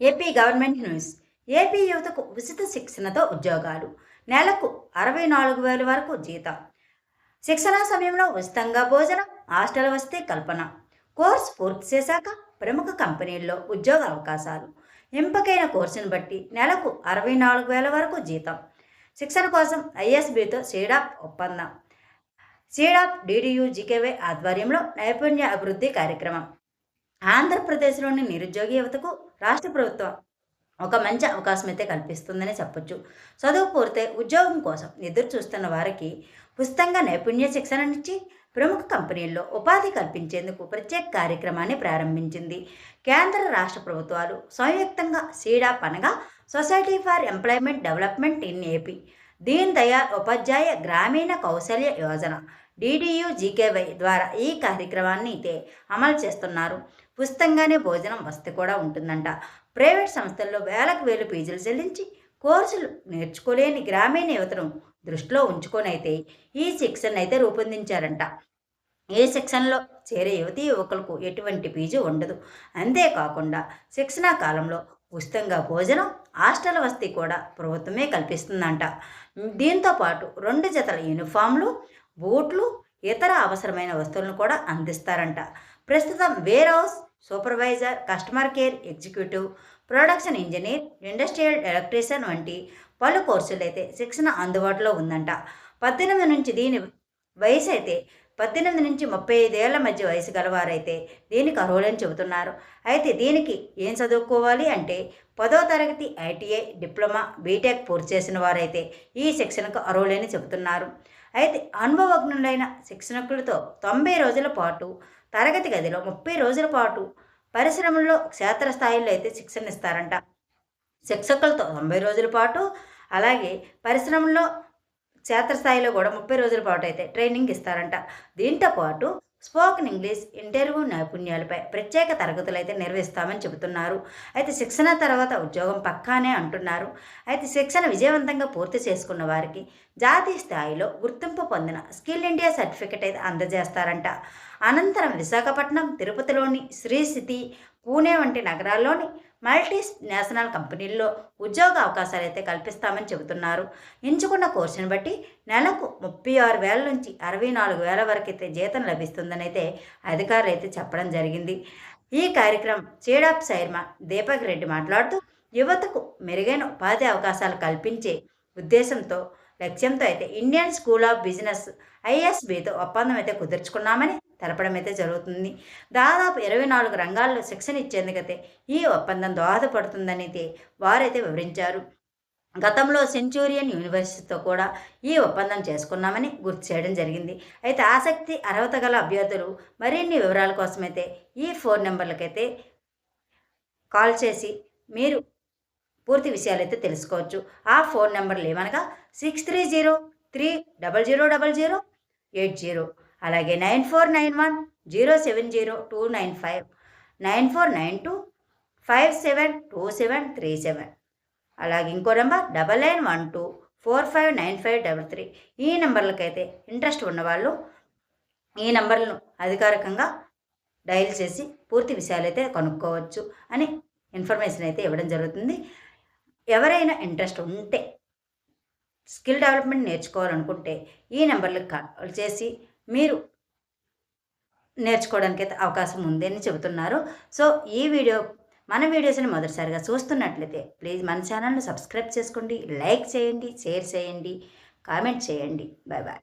AP government news. AP యువతకు ఉచిత శిక్షణతో ఉద్యోగాలు. నెలకు అరవై నాలుగు వేల వరకు జీతం. శిక్షణ సమయంలో ఉచితంగా భోజనం హాస్టల్ వస్తే కల్పన. కోర్సు పూర్తి చేశాక ప్రముఖ కంపెనీల్లో ఉద్యోగ అవకాశాలు. ఎంపికైన కోర్సును బట్టి నెలకు అరవై నాలుగు వేల వరకు జీతం. శిక్షణ కోసం ఐఎస్బితో సీడాప్ ఒప్పందం. సీడాప్ డిడియు జీకేవై ఆధ్వర్యంలో నైపుణ్య అభివృద్ధి కార్యక్రమం. ఆంధ్రప్రదేశ్లోని నిరుద్యోగ యువతకు రాష్ట్ర ప్రభుత్వం ఒక మంచి అవకాశం అయితే కల్పిస్తుందని చెప్పొచ్చు. చదువు పూర్తే ఉద్యోగం కోసం ఎదురు చూస్తున్న వారికి ఉచితంగా నైపుణ్య శిక్షణనిచ్చి ప్రముఖ కంపెనీల్లో ఉపాధి కల్పించేందుకు ప్రత్యేక కార్యక్రమాన్ని ప్రారంభించింది. కేంద్ర రాష్ట్ర ప్రభుత్వాలు సంయుక్తంగా సీడా పనగా society for employment development in AP Deen Dayal Upadhyaya Grameen Kaushalya Yojana డిడియు జీకేవై ద్వారా ఈ కార్యక్రమాన్ని అయితే అమలు చేస్తున్నారు. ఉచితంగానే భోజనం వసతి కూడా ఉంటుందంట. ప్రైవేట్ సంస్థల్లో వేలకు వేలు ఫీజులు చెల్లించి కోర్సులు నేర్చుకోలేని గ్రామీణ యువతను దృష్టిలో ఉంచుకొనైతే ఈ శిక్షణ అయితే రూపొందించారంట. ఏ శిక్షణలో చేరే యువతీ యువకులకు ఎటువంటి ఫీజు ఉండదు. అంతేకాకుండా శిక్షణా కాలంలో ఉచితంగా భోజనం హాస్టల్ వసతి కూడా ప్రభుత్వమే కల్పిస్తుందంట. దీంతో పాటు రెండు జతల యూనిఫామ్లు బూట్లు ఇతర అవసరమైన వస్తువులను కూడా అందిస్తారంట. ప్రస్తుతం warehouse supervisor customer care executive production engineer industrial electrician వంటి పలు కోర్సులు అయితే శిక్షణ అందుబాటులో ఉందంట. పద్దెనిమిది నుంచి దీని వయసు అయితే పద్దెనిమిది నుంచి ముప్పై ఐదేళ్ళ మధ్య వయసు గలవారైతే దీనికి అర్హులని చెబుతున్నారు. అయితే దీనికి ఏం చదువుకోవాలి అంటే పదో తరగతి ఐటీఐ డిప్లొమా బీటెక్ పూర్తి చేసిన వారైతే ఈ శిక్షణకు అర్హులని చెబుతున్నారు. అయితే అనుభవజ్ఞులైన శిక్షణకులతో తొంభై రోజుల పాటు తరగతి గదిలో ముప్పై రోజుల పాటు పరిశ్రమల్లో క్షేత్రస్థాయిలో అయితే శిక్షణ ఇస్తారంట. శిక్షకులతో తొంభై రోజుల పాటు అలాగే పరిశ్రమల్లో క్షేత్రస్థాయిలో కూడా ముప్పై రోజుల పాటు అయితే ట్రైనింగ్ ఇస్తారంట. దీంతో పాటు స్పోకెన్ ఇంగ్లీష్ ఇంటర్వ్యూ నైపుణ్యాలపై ప్రత్యేక తరగతులు అయితే నిర్వహిస్తామని చెబుతున్నారు. అయితే శిక్షణ తర్వాత ఉద్యోగం పక్కానే అంటున్నారు. అయితే శిక్షణ విజయవంతంగా పూర్తి చేసుకున్న వారికి జాతీయ స్థాయిలో గుర్తింపు పొందిన స్కిల్ ఇండియా సర్టిఫికెట్ అయితే అందజేస్తారంట. అనంతరం విశాఖపట్నం తిరుపతిలోని శ్రీ సిటీ పూణే వంటి నగరాల్లోని మల్టీ నేషనల్ కంపెనీల్లో ఉద్యోగ అవకాశాలు అయితే కల్పిస్తామని చెబుతున్నారు. ఎంచుకున్న కోర్సును బట్టి నెలకు ముప్పై ఆరు వేల నుంచి అరవై నాలుగు వేల వరకు అయితే జీతం లభిస్తుందని అయితే అధికారులు అయితే చెప్పడం జరిగింది. ఈ కార్యక్రమం చీడాప్ శర్మ దీపక్ రెడ్డి మాట్లాడుతూ యువతకు మెరుగైన ఉపాధి అవకాశాలు కల్పించే ఉద్దేశంతో లక్ష్యంతో అయితే ఇండియన్ స్కూల్ ఆఫ్ బిజినెస్ ఐఎస్బితో ఒప్పందం అయితే కుదుర్చుకున్నామని తెలపడం అయితే జరుగుతుంది. దాదాపు ఇరవై నాలుగు రంగాల్లో శిక్షణ ఇచ్చేందుకైతే ఈ ఒప్పందం దోహదపడుతుందని అయితే వారైతే వివరించారు. గతంలో సెంచూరియన్ యూనివర్సిటీతో కూడా ఈ ఒప్పందం చేసుకున్నామని గుర్తు చేయడం జరిగింది. అయితే ఆసక్తి అర్హత గల అభ్యర్థులు మరిన్ని వివరాల కోసమైతే ఈ ఫోన్ నెంబర్లకైతే కాల్ చేసి మీరు పూర్తి విషయాలు అయితే తెలుసుకోవచ్చు. ఆ ఫోన్ నెంబర్లు ఏమనగా six three zero three double zero double zero eight zero. అలాగే nine four nine one zero seven zero two nine five nine four nine two five seven two seven three seven. అలాగే ఇంకో number double nine one two four five nine five double three. ఈ నెంబర్లకైతే interest ఉన్నవాళ్ళు ఈ నెంబర్లను అధికారికంగా dial చేసి పూర్తి విషయాలైతే కనుక్కోవచ్చు అని ఇన్ఫర్మేషన్ అయితే ఇవ్వడం జరుగుతుంది. ఎవరైనా ఇంట్రెస్ట్ ఉంటే స్కిల్ డెవలప్మెంట్ నేర్చుకోవాలనుకుంటే ఈ నెంబర్లకు కాల్ చేసి మీరు నేర్చుకోవడానికి అయితే అవకాశం ఉంది అని చెబుతున్నారు. సో ఈ వీడియో మన వీడియోస్ని మొదటిసారిగా చూస్తున్నట్లయితే ప్లీజ్ మన ఛానల్ని సబ్స్క్రైబ్ చేసుకోండి లైక్ చేయండి షేర్ చేయండి కామెంట్ చేయండి. Bye bye